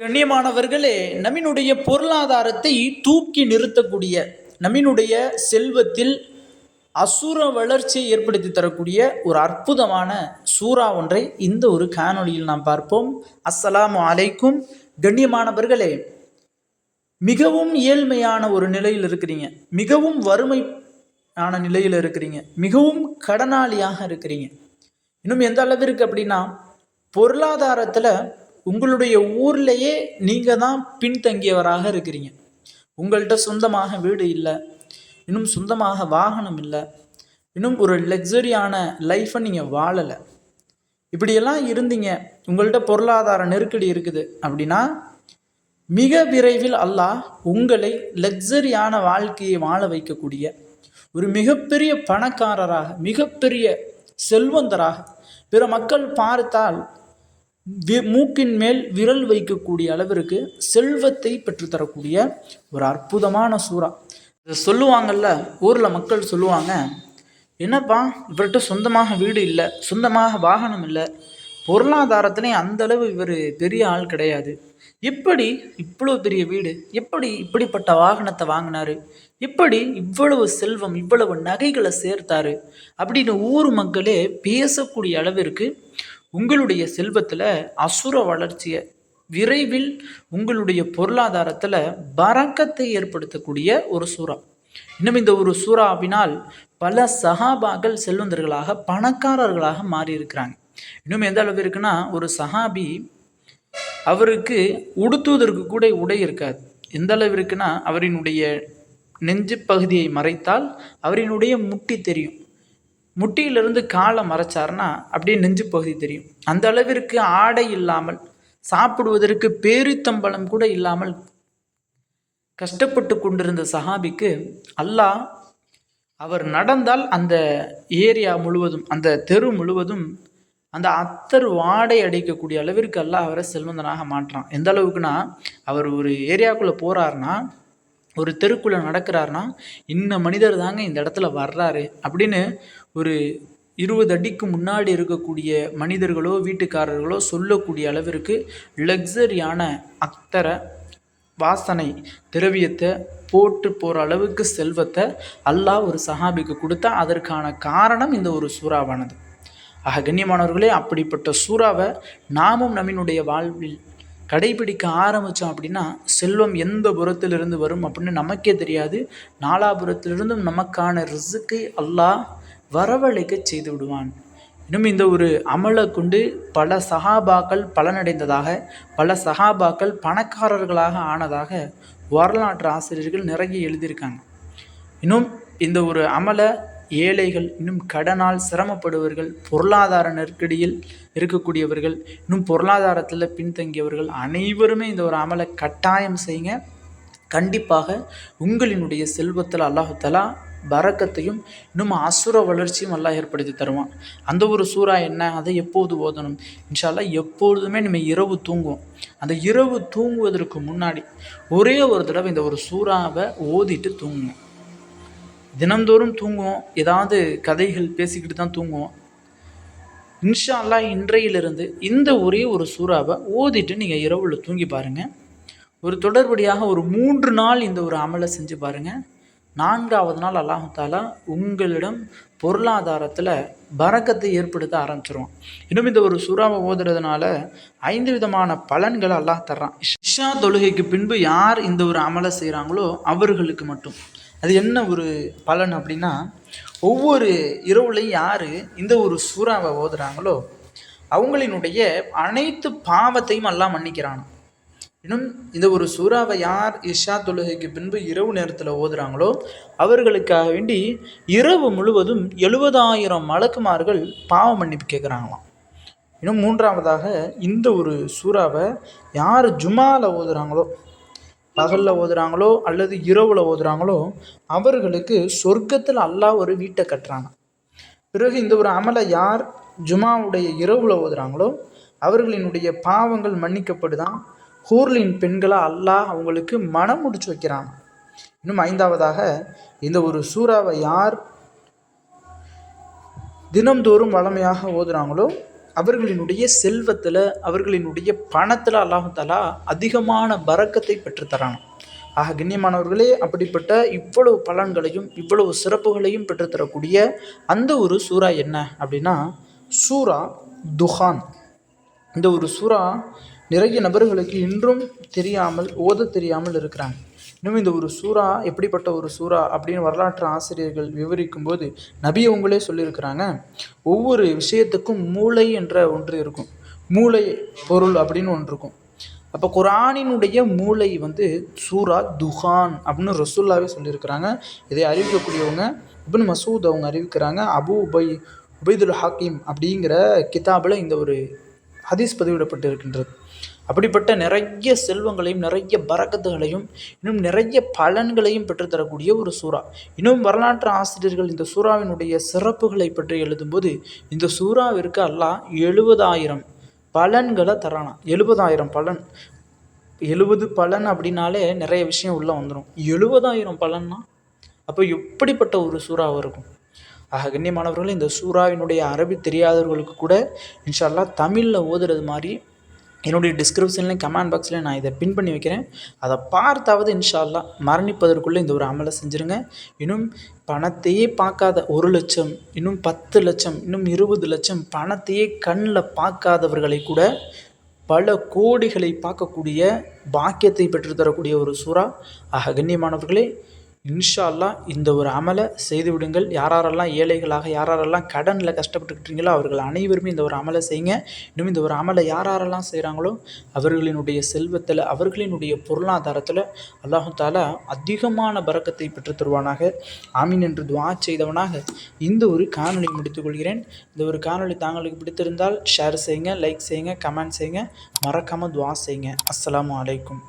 கண்ணியமானவர்களே நம்மினுடைய பொருளாதாரத்தை தூக்கி நிறுத்தக்கூடிய நம்மினுடைய செல்வத்தில் அசுர வளர்ச்சியை ஏற்படுத்தி தரக்கூடிய ஒரு அற்புதமான சூறா ஒன்றை இந்த ஒரு காணொளியில் நாம் பார்ப்போம். அஸ்ஸலாமு அலைக்கும். கண்ணியமானவர்களே மிகவும் ஏழ்மையான ஒரு நிலையில் இருக்கிறீங்க. மிகவும் வறுமையான நிலையில் இருக்கிறீங்க. மிகவும் கடனாளியாக இருக்கிறீங்க. இன்னும் எந்த இருக்குது அப்படின்னா பொருளாதாரத்தில் உங்களுடைய ஊர்லேயே நீங்கள் தான் பின்தங்கியவராக இருக்கிறீங்க. உங்கள்கிட்ட சொந்தமாக வீடு இல்லை. இன்னும் சொந்தமாக வாகனம் இல்லை. இன்னும் ஒரு லக்ஸரியான லைஃப்பை நீங்கள் வாழலை. இப்படியெல்லாம் இருந்தீங்க. உங்கள்கிட்ட பொருளாதார நெருக்கடி இருக்குது அப்படின்னா மிக விரைவில் அல்லாஹ் உங்களை லக்ஸரியான வாழ்க்கையை வாழ வைக்கக்கூடிய ஒரு மிகப்பெரிய பணக்காரராக மிகப்பெரிய செல்வந்தராக பிற மக்கள் பார்த்தால் மூக்கின் மேல் விரல் வைக்கக்கூடிய அளவிற்கு செல்வத்தை பெற்றுத்தரக்கூடிய ஒரு அற்புதமான சூறா. இதை சொல்லுவாங்கல்ல ஊரில் மக்கள் சொல்லுவாங்க என்னப்பா இவர்கிட்ட சொந்தமாக வீடு இல்லை சொந்தமாக வாகனம் இல்லை பொருளாதாரத்துலேயும் அந்த அளவு இவர் பெரிய ஆள் கிடையாது. எப்படி இவ்வளோ பெரிய வீடு எப்படி இப்படிப்பட்ட வாகனத்தை வாங்கினாரு எப்படி இவ்வளவு செல்வம் இவ்வளவு நகைகளை சேர்த்தாரு? அப்படின்னு ஊர் மக்களே பேசக்கூடிய அளவிற்கு உங்களுடைய செல்வத்தில் அசுர வளர்ச்சியை விரைவில் உங்களுடைய பொருளாதாரத்தில் பறக்கத்தை ஏற்படுத்தக்கூடிய ஒரு சூறா. இன்னும் இந்த ஒரு சூறாவினால் பல சகாபாக்கள் செல்வந்தர்களாக பணக்காரர்களாக மாறியிருக்கிறாங்க. இன்னும் எந்த அளவு இருக்குன்னா ஒரு சஹாபி அவருக்கு உடுத்துவதற்கு கூட உடை இருக்காது. எந்த அளவு இருக்குன்னா அவரினுடைய நெஞ்சு பகுதியை மறைத்தால் அவரினுடைய முட்டி தெரியும். முட்டியிலிருந்து காலை மறைச்சாருன்னா அப்படியே நெஞ்சு பகுதி தெரியும். அந்த அளவிற்கு ஆடை இல்லாமல் சாப்பிடுவதற்கு பேரித்தம்பளம் கூட இல்லாமல் கஷ்டப்பட்டு கொண்டிருந்த சஹாபிக்கு அல்லாஹ் அவர் நடந்தால் அந்த ஏரியா முழுவதும் அந்த தெரு முழுவதும் அந்த அத்தர் வாடை அடிக்கக்கூடிய அளவிற்கு அல்லாஹ் அவரை செல்வந்தனாக மாற்றான். எந்த அளவுக்குன்னா அவர் ஒரு ஏரியாக்குள்ளே போகிறாருன்னா ஒரு தெருக்குள்ளே நடக்கிறாருன்னா இந்த மனிதர் தாங்க இந்த இடத்துல வர்றாரு அப்படின்னு ஒரு இருபது அடிக்கு முன்னாடி இருக்கக்கூடிய மனிதர்களோ வீட்டுக்காரர்களோ சொல்லக்கூடிய அளவிற்கு லக்ஸரியான அத்தரை வாசனை திரவியத்தை போட்டு போகிற அளவுக்கு செல்வத்தை அல்லாஹ் ஒரு சஹாபிக்கு கொடுத்தா அதற்கான காரணம் இந்த ஒரு சூறாவானது. ஆக கண்ணியமானவர்களே அப்படிப்பட்ட சூறாவை நாமும் நம்மினுடைய வாழ்வில் கடைபிடிக்க ஆரம்பித்தோம் அப்படின்னா செல்வம் எந்த புறத்திலிருந்து வரும் அப்படின்னு நமக்கே தெரியாது. நாலாபுரத்திலிருந்தும் நமக்கான ரிசுக்கை அல்லாஹ் வரவழைக்க செய்து விடுவான் இன்னும் இந்த ஒரு அமலை கொண்டு பல சகாபாக்கள் பலனடைந்ததாக பல சகாபாக்கள் பணக்காரர்களாக ஆனதாக வரலாற்று ஆசிரியர்கள் நிறைய எழுதியிருக்காங்க. இன்னும் இந்த ஒரு அமலை ஏழைகள் இன்னும் கடனால் சிரமப்படுவர்கள் பொருளாதார நெருக்கடியில் இருக்கக்கூடியவர்கள் இன்னும் பொருளாதாரத்தில் பின்தங்கியவர்கள் அனைவருமே இந்த ஒரு அமலை கட்டாயம் செய்யுங்க. கண்டிப்பாக உங்களினுடைய செல்வத்தில் அல்லாஹாலா பறக்கத்தையும் இன்னும் அசுர வளர்ச்சியும் எல்லாம் ஏற்படுத்தி தருவான். அந்த ஒரு சூறா என்ன? அதை எப்போது ஓதணும்? இன்ஷால்லா எப்பொழுதுமே நம்ம இரவு தூங்குவோம். அந்த இரவு தூங்குவதற்கு முன்னாடி ஒரே ஒரு தடவை இந்த ஒரு சூறாவை ஓதிட்டு தூங்குவோம். தினந்தோறும் தூங்குவோம். ஏதாவது கதைகள் பேசிக்கிட்டு தான் தூங்குவோம். இன்ஷா அல்லா இன்றையிலிருந்து இந்த ஒரே ஒரு சூறாவை ஓதிட்டு நீங்கள் இரவில் தூங்கி பாருங்கள் ஒரு தொடர்படியாக ஒரு மூன்று நாள் இந்த ஒரு அமலை செஞ்சு பாருங்கள் நான்காவது நாள் அல்லாஹாலா உங்களிடம் பொருளாதாரத்தில் பறக்கத்தை ஏற்படுத்த ஆரம்பிச்சிருவான். இன்னும் இந்த ஒரு சூறாவை ஓதுறதுனால ஐந்து விதமான பலன்களை அல்லாஹ் தர்றான். இஷா தொழுகைக்கு பின்பு யார் இந்த ஒரு அமலை செய்கிறாங்களோ அவர்களுக்கு மட்டும். அது என்ன ஒரு பலன் அப்படின்னா ஒவ்வொரு இரவுலையும் யார் இந்த ஒரு சூறாவை ஓதுறாங்களோ அவங்களினுடைய அனைத்து பாவத்தையும் எல்லாம் மன்னிக்கிறான் இன்னும் இந்த ஒரு சூறாவை யார் இஷா தொழுகைக்கு பின்பு இரவு நேரத்தில் ஓதுறாங்களோ அவர்களுக்காக வேண்டி இரவு முழுவதும் எழுபதாயிரம் மலக்குமார்கள் பாவ மன்னிப்பு கேட்குறாங்களாம் இன்னும் மூன்றாவதாக இந்த ஒரு சூறாவை யார் ஜுமாவில் ஓதுறாங்களோ பகலில் ஓதுறாங்களோ அல்லது இரவில் ஓதுறாங்களோ அவர்களுக்கு சொர்க்கத்தில் அல்லாஹ் ஒரு வீட்டை கட்டுறாங்க. பிறகு இந்த ஒரு அமலை யார் ஜுமாவுடைய இரவில் ஓதுறாங்களோ அவர்களினுடைய பாவங்கள் மன்னிக்கப்படுதான். ஹூர்லின் பெண்களாக அல்லாஹ் அவங்களுக்கு மனம் முடிச்சு வைக்கிறாங்க இன்னும் ஐந்தாவதாக இந்த ஒரு சூறாவை யார் தினம்தோறும் வளமையாக ஓதுறாங்களோ அவர்களினுடைய செல்வத்தில் அவர்களினுடைய பணத்தில் அல்லாஹாலா அதிகமான பறக்கத்தை பெற்றுத்தரான் ஆக கண்ணியமானவர்களே அப்படிப்பட்ட இவ்வளவு பலன்களையும் இவ்வளவு சிறப்புகளையும் பெற்றுத்தரக்கூடிய அந்த ஒரு சூறா என்ன அப்படின்னா சூரா துஹான். இந்த ஒரு சூறா நிறைய நபர்களுக்கு இன்றும் தெரியாமல் ஓத தெரியாமல் இருக்கிறாங்க. இன்னும் இந்த ஒரு சூறா எப்படிப்பட்ட ஒரு சூறா அப்படின்னு வரலாற்று ஆசிரியர்கள் விவரிக்கும் போது நபி அவங்களே சொல்லியிருக்கிறாங்க ஒவ்வொரு விஷயத்துக்கும் மூளை என்ற ஒன்று இருக்கும். மூளை பொருள் அப்படின்னு ஒன்று இருக்கும். அப்போ குரானினுடைய மூளை வந்து சூரா துஹான் அப்படின்னு ரசூல்லாவே சொல்லியிருக்கிறாங்க. இதை அறிவிக்கக்கூடியவங்க இப்னு மசூத் அவங்க அறிவிக்கிறாங்க அபு உபை உபைதுல் ஹாக்கிம் அப்படிங்கிற கிதாபில் இந்த ஒரு ஹதீஸ் பதிவிடப்பட்டு இருக்கின்றது அப்படிப்பட்ட நிறைய செல்வங்களையும் நிறைய பறக்கத்துகளையும் இன்னும் நிறைய பலன்களையும் பெற்றுத்தரக்கூடிய ஒரு சூறா. இன்னும் வரலாற்று ஆசிரியர்கள் இந்த சூறாவினுடைய சிறப்புகளை பற்றி எழுதும்போது இந்த சூறாவிற்கு அல்லாஹ் எழுபதாயிரம் பலன்களை தரானா. எழுபதாயிரம் பலன். எழுபது பலன் அப்படின்னாலே நிறைய விஷயம் உள்ளே வந்துடும் எழுபதாயிரம் பலன்னா? அப்போ எப்படிப்பட்ட ஒரு சூறாவாக இருக்கும்? ஆக கண்ணியமானவர்கள் இந்த சூறாவினுடைய அரபி தெரியாதவர்களுக்கு கூட இன்ஷால்லா தமிழில் ஓதுறது மாதிரி என்னுடைய டிஸ்கிரிப்ஷன்லேயும் கமெண்ட் பாக்ஸ்லேயும் நான் இதை பின் பண்ணி வைக்கிறேன். அதை பார்த்தாவது இன்ஷால்லா மரணிப்பதற்குள்ளே இந்த ஒரு அமலை செஞ்சுருங்க. இன்னும் பணத்தையே பார்க்காத ஒரு லட்சம் இன்னும் பத்து லட்சம் இன்னும் இருபது லட்சம் பணத்தையே கண்ணில் பார்க்காதவர்களை கூட பல கோடிகளை பார்க்கக்கூடிய பாக்கியத்தை பெற்றுத்தரக்கூடிய ஒரு சூறா. ஆக கண்ணியமானவர்களே இன்ஷா அல்லாஹ் இந்த ஒரு அமலை செய்து விடுங்கள். யாரெல்லாம் ஏழைகளாக யாரெல்லாம் கடனில் கஷ்டப்பட்டுக்கிட்டீங்களோ அவர்கள் அனைவருமே இந்த ஒரு அமலை செய்யுங்க. இன்னும் இந்த ஒரு அமலை யாரெல்லாம் செய்கிறாங்களோ அவர்களினுடைய செல்வத்தில் அவர்களினுடைய பொருளாதாரத்தில் அல்லாஹு தாலா அதிகமான பறக்கத்தை பெற்று தருவானாக. ஆமீன் என்று துவா செய்தவனாக இந்த ஒரு காணொலி முடித்துக்கொள்கிறேன். இந்த ஒரு காணொளி தாங்களுக்கு பிடித்திருந்தால் ஷேர் செய்யுங்க லைக் செய்யுங்க கமெண்ட் செய்யுங்க. மறக்காமல் துவா செய்யுங்க. அஸ்ஸலாமு அலைக்கும்.